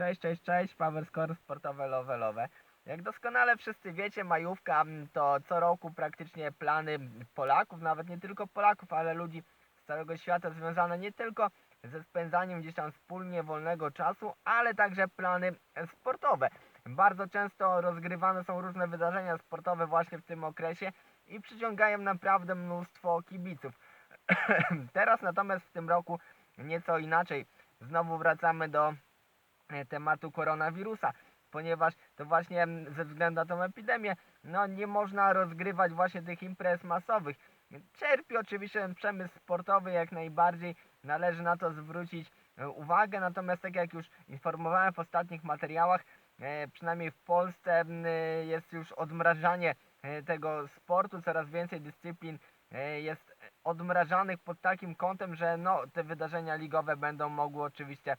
Cześć, cześć, cześć, Power Score sportowe lowe lowe. Jak doskonale wszyscy wiecie, majówka mm, to co roku praktycznie plany Polaków, nawet nie tylko Polaków, ale ludzi z całego świata związane nie tylko ze spędzaniem gdzieś tam wspólnie wolnego czasu, ale także plany sportowe. Bardzo często rozgrywane są różne wydarzenia sportowe właśnie w tym okresie i przyciągają naprawdę mnóstwo kibiców. Teraz natomiast w tym roku nieco inaczej. Znowu wracamy do tematu koronawirusa, ponieważ to właśnie ze względu na tą epidemię, no nie można rozgrywać właśnie tych imprez masowych. Cierpi oczywiście przemysł sportowy jak najbardziej, należy na to zwrócić e, uwagę, natomiast tak jak już informowałem w ostatnich materiałach, e, przynajmniej w Polsce e, jest już odmrażanie e, tego sportu, coraz więcej dyscyplin e, jest odmrażanych pod takim kątem, że no, te wydarzenia ligowe będą mogły oczywiście e,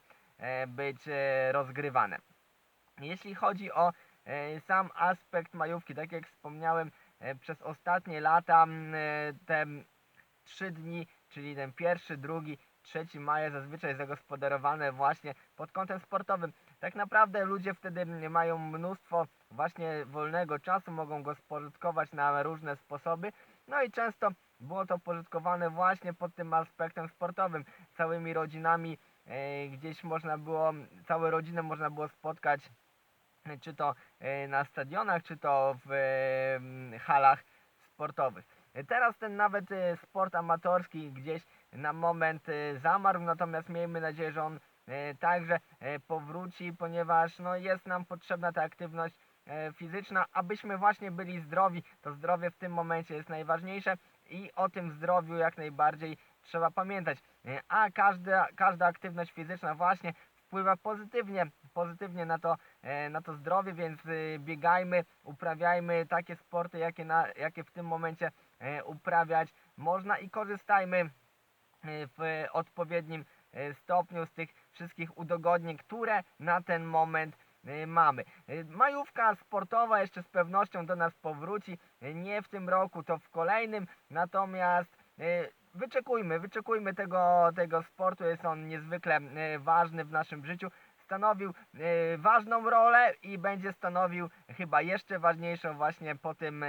być e, rozgrywane. Jeśli chodzi o e, sam aspekt majówki, tak jak wspomniałem, e, przez ostatnie lata e, te trzy dni, czyli ten pierwszy, drugi, trzeci maja zazwyczaj zagospodarowane właśnie pod kątem sportowym. Tak naprawdę ludzie wtedy mają mnóstwo właśnie wolnego czasu, mogą go spożytkować na różne sposoby. No i często było to pożytkowane właśnie pod tym aspektem sportowym. Całymi rodzinami e, gdzieś można było, całe rodziny można było spotkać e, czy to e, na stadionach, czy to w e, halach sportowych. E, Teraz ten nawet e, sport amatorski gdzieś na moment e, zamarł, natomiast miejmy nadzieję, że on e, także e, powróci, ponieważ no, jest nam potrzebna ta aktywność e, fizyczna, abyśmy właśnie byli zdrowi. To zdrowie w tym momencie jest najważniejsze i o tym zdrowiu jak najbardziej trzeba pamiętać. A każda, każda aktywność fizyczna właśnie wpływa pozytywnie, pozytywnie na to, e, na to zdrowie, więc e, biegajmy, uprawiajmy takie sporty, jakie, na, jakie w tym momencie e, uprawiać można i korzystajmy e, w odpowiednim stopniu z tych wszystkich udogodnień, które na ten moment mamy. Majówka sportowa jeszcze z pewnością do nas powróci, nie w tym roku, to w kolejnym, natomiast wyczekujmy, wyczekujmy tego, tego sportu, jest on niezwykle e, ważny w naszym życiu. Stanowił e, ważną rolę i będzie stanowił chyba jeszcze ważniejszą właśnie po tym, e,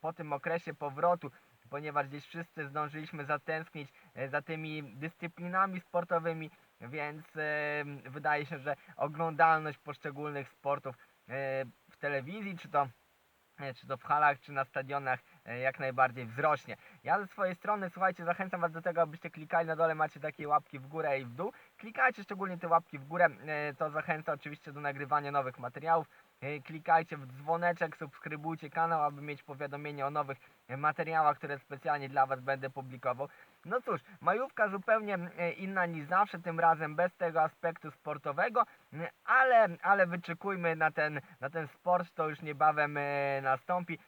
po tym okresie powrotu, ponieważ gdzieś wszyscy zdążyliśmy zatęsknić za tymi dyscyplinami sportowymi, więc wydaje się, że oglądalność poszczególnych sportów w telewizji, czy to czy to w halach, czy na stadionach e, jak najbardziej wzrośnie. Ja ze swojej strony, słuchajcie, zachęcam Was do tego, abyście klikali na dole, macie takie łapki w górę i w dół. Klikajcie szczególnie te łapki w górę, e, to zachęca oczywiście do nagrywania nowych materiałów. E, Klikajcie w dzwoneczek, subskrybujcie kanał, aby mieć powiadomienie o nowych e, materiałach, które specjalnie dla Was będę publikował. No cóż, majówka zupełnie e, inna niż zawsze, tym razem bez tego aspektu sportowego, ale, ale wyczekujmy na ten, na ten sport, to już niebawem nastąpi.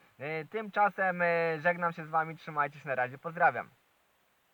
Tymczasem żegnam się z Wami, trzymajcie się na razie, pozdrawiam.